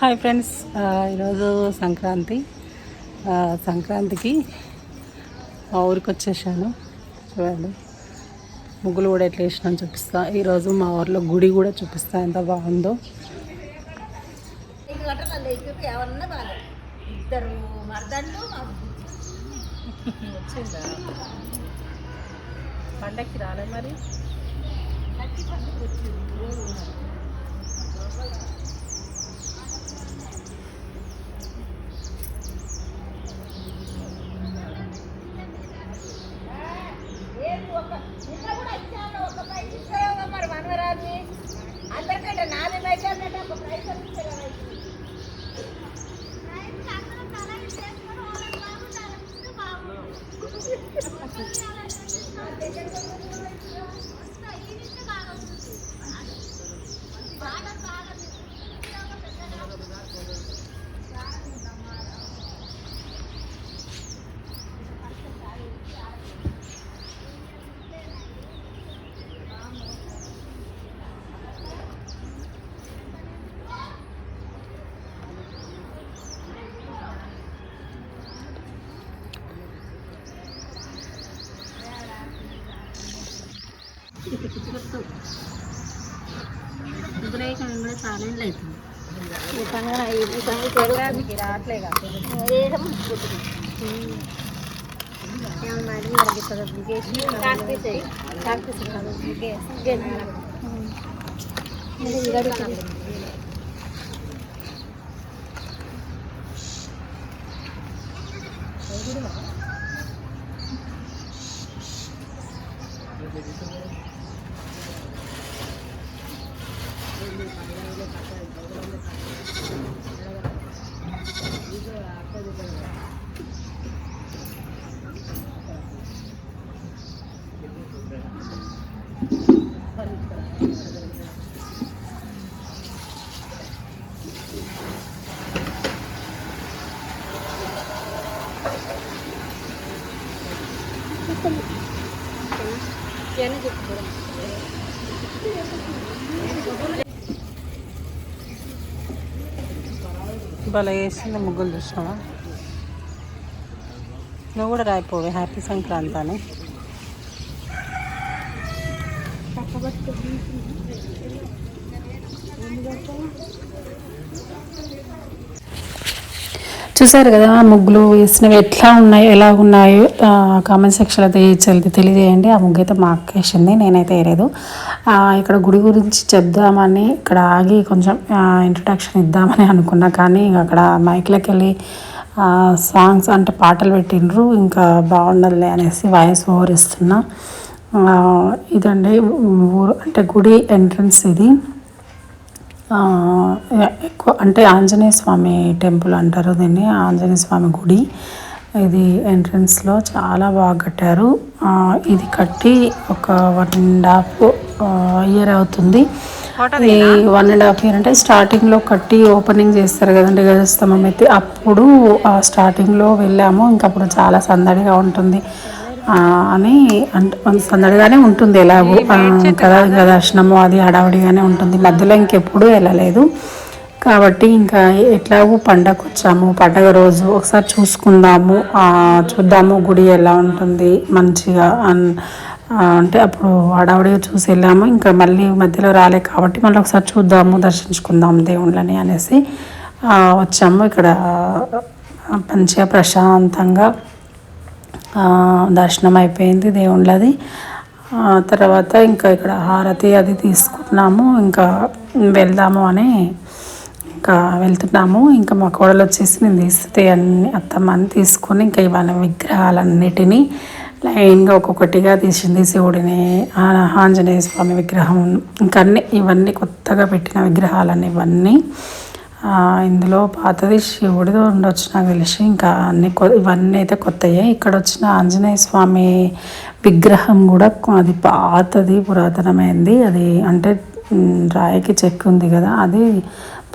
Hi friends ఈరోజు సంక్రాంతి. సంక్రాంతికి మా ఊరికి వచ్చేసాను చూడండి ముగ్గులు కూడా ఎట్లా వేసినా చూపిస్తా. ఈరోజు మా ఊర్లో గుడి కూడా చూపిస్తా ఎంత బాగుందో. పండక్కి రాలే మరి. కూడా చాలా ఏళ్ళు అవుతుంది రావట్లేగా భలే వేసింది ముగ్గులు చూసినావా? నువ్వు కూడా రాయిపోవే హ్యాపీ సంక్రాంతి అని. చూసారు కదా ముగ్గులు వేసినవి ఎట్లా ఉన్నాయో ఎలా ఉన్నాయో కామెంట్ సెక్షన్లో తెలియచేది తెలియజేయండి. ఆ ముగ్గు అయితే మా అక్క వేసింది నేనైతే వేయలేదు. ఇక్కడ గుడి గురించి చెప్దామని ఇక్కడ ఆగి కొంచెం ఇంట్రడక్షన్ ఇద్దామని అనుకున్నా కానీ అక్కడ మైక్లోకి వెళ్ళి సాంగ్స్ అంటే పాటలు పెట్టిండ్రు ఇంకా బాగుండదులే అనేసి వాయిస్ ఓవర్ ఇస్తున్నా. ఇదండి ఊరు అంటే గుడి ఎంట్రన్స్ ఇది. ఎక్కువ అంటే ఆంజనేయ స్వామి టెంపుల్ అంటారు దీన్ని ఆంజనేయ స్వామి గుడి. ఇది ఎంట్రన్స్లో చాలా బాగా కట్టారు. ఇది కట్టి ఒక వన్ అండ్ హాఫ్ ఇయర్ అవుతుంది. ఈ వన్ అండ్ హాఫ్ ఇయర్ అంటే స్టార్టింగ్లో కట్టి ఓపెనింగ్ చేస్తారు కదండి గజస్తంభం అయితే అప్పుడు స్టార్టింగ్లో వెళ్ళాము. ఇంకా అప్పుడు చాలా సందడిగా ఉంటుంది. అని అంటే సందడిగానే ఉంటుంది ఎలాగో. కదా ఇంకా దర్శనము అది హడావుడిగానే ఉంటుంది. మధ్యలో ఇంకెప్పుడు వెళ్ళలేదు. కాబట్టి ఇంకా ఎట్లాగో పండగ వచ్చాము. పండగ రోజు ఒకసారి చూసుకుందాము. చూద్దాము గుడి ఎలా ఉంటుంది మంచిగా అన్- అంటే అప్పుడు హడావుడిగా చూసి వెళ్ళాము. ఇంకా మళ్ళీ మధ్యలో రాలే కాబట్టి మళ్ళీ ఒకసారి చూద్దాము దర్శించుకుందాం దేవుళ్ళని అనేసి వచ్చాము. ఇక్కడ మంచిగా ప్రశాంతంగా దర్శనం అయిపోయింది దేవుళ్ళది. తర్వాత ఇంకా ఇక్కడ హారతి అది తీసుకున్నాము. ఇంకా వెళ్దాము అని ఇంకా వెళ్తున్నాము. ఇంకా మా కోడలు వచ్చేసి నేను తీస్తే అన్ని అత్తమ్మని తీసుకొని ఇంకా ఇవాళ విగ్రహాలన్నిటినీ లైన్గా ఒక్కొక్కటిగా తీసింది శివుడిని ఆంజనేయ స్వామి విగ్రహం. ఇంకా అన్ని ఇవన్నీ కొత్తగా పెట్టిన విగ్రహాలన్నీ ఇవన్నీ ఇందులో పాతది శివుడితో ఉండొచ్చు నాకు తెలిసి. ఇంకా అన్ని ఇవన్నీ అయితే కొత్తయే. ఇక్కడ వచ్చిన ఆంజనేయ స్వామి విగ్రహం కూడా అది పాతది పురాతనమైంది. అది అంటే రాయికి చెక్కు ఉంది కదా అది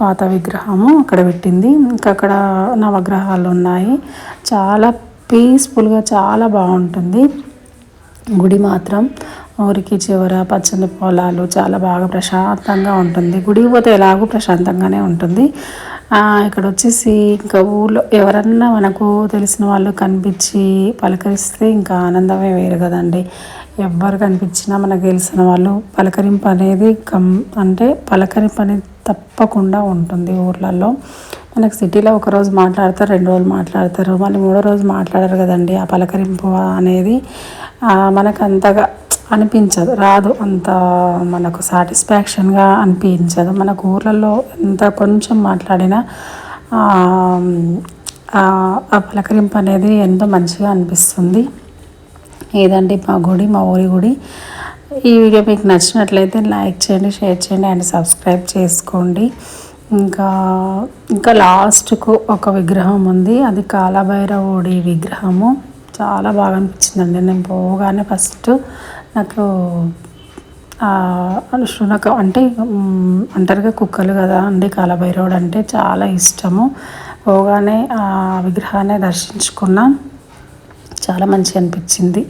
పాత విగ్రహము అక్కడ పెట్టింది. ఇంకా అక్కడ నవగ్రహాలు ఉన్నాయి. చాలా పీస్ఫుల్గా చాలా బాగుంటుంది. గుడి మాత్రం. ఊరికి చివర పచ్చని పొలాలు చాలా బాగా ప్రశాంతంగా ఉంటుంది. గుడికి పోతే ఎలాగో ప్రశాంతంగానే ఉంటుంది. ఇక్కడ వచ్చేసి ఇంకా ఊళ్ళో ఎవరన్నా మనకు తెలిసిన వాళ్ళు కనిపించి పలకరిస్తే ఇంకా ఆనందమే వేరు కదండి. ఎవ్వరు కనిపించినా మనకు తెలిసిన వాళ్ళు పలకరింపు అనేది కం అంటే పలకరింపు అనేది తప్పకుండా ఉంటుంది ఊర్లలో. మనకు సిటీలో ఒక రోజు మాట్లాడతారు రెండు రోజులు మాట్లాడతారు మళ్ళీ మూడో రోజు మాట్లాడరు కదండి ఆ పలకరింపు అనేది. మనకు అంతగా అనిపించదు. రాదు అంత మనకు సాటిస్ఫాక్షన్గా అనిపించదు. మనకు ఊర్లలో ఎంత కొంచెం మాట్లాడినా ఆ, పలకరింపు అనేది ఎంతో మంచిగా అనిపిస్తుంది. ఏదంటే మా గుడి మా ఊరి గుడి? ఈ వీడియో మీకు నచ్చినట్లయితే లైక్ చేయండి షేర్ చేయండి అండ్ సబ్స్క్రైబ్ చేసుకోండి. ఇంకా ఇంకా లాస్ట్కు ఒక విగ్రహం ఉంది. అది కాలభైరవుడి విగ్రహము. చాలా బాగా అనిపించిందండి. నేను పోగానే ఫస్ట్ నాకు నాకు అంటే అంటారుగా కుక్కలు కదా అండి కాలభైరవుడు అంటే చాలా ఇష్టము. పోగానే ఆ విగ్రహాన్ని దర్శించుకున్నాం చాలా మంచిగా అనిపించింది.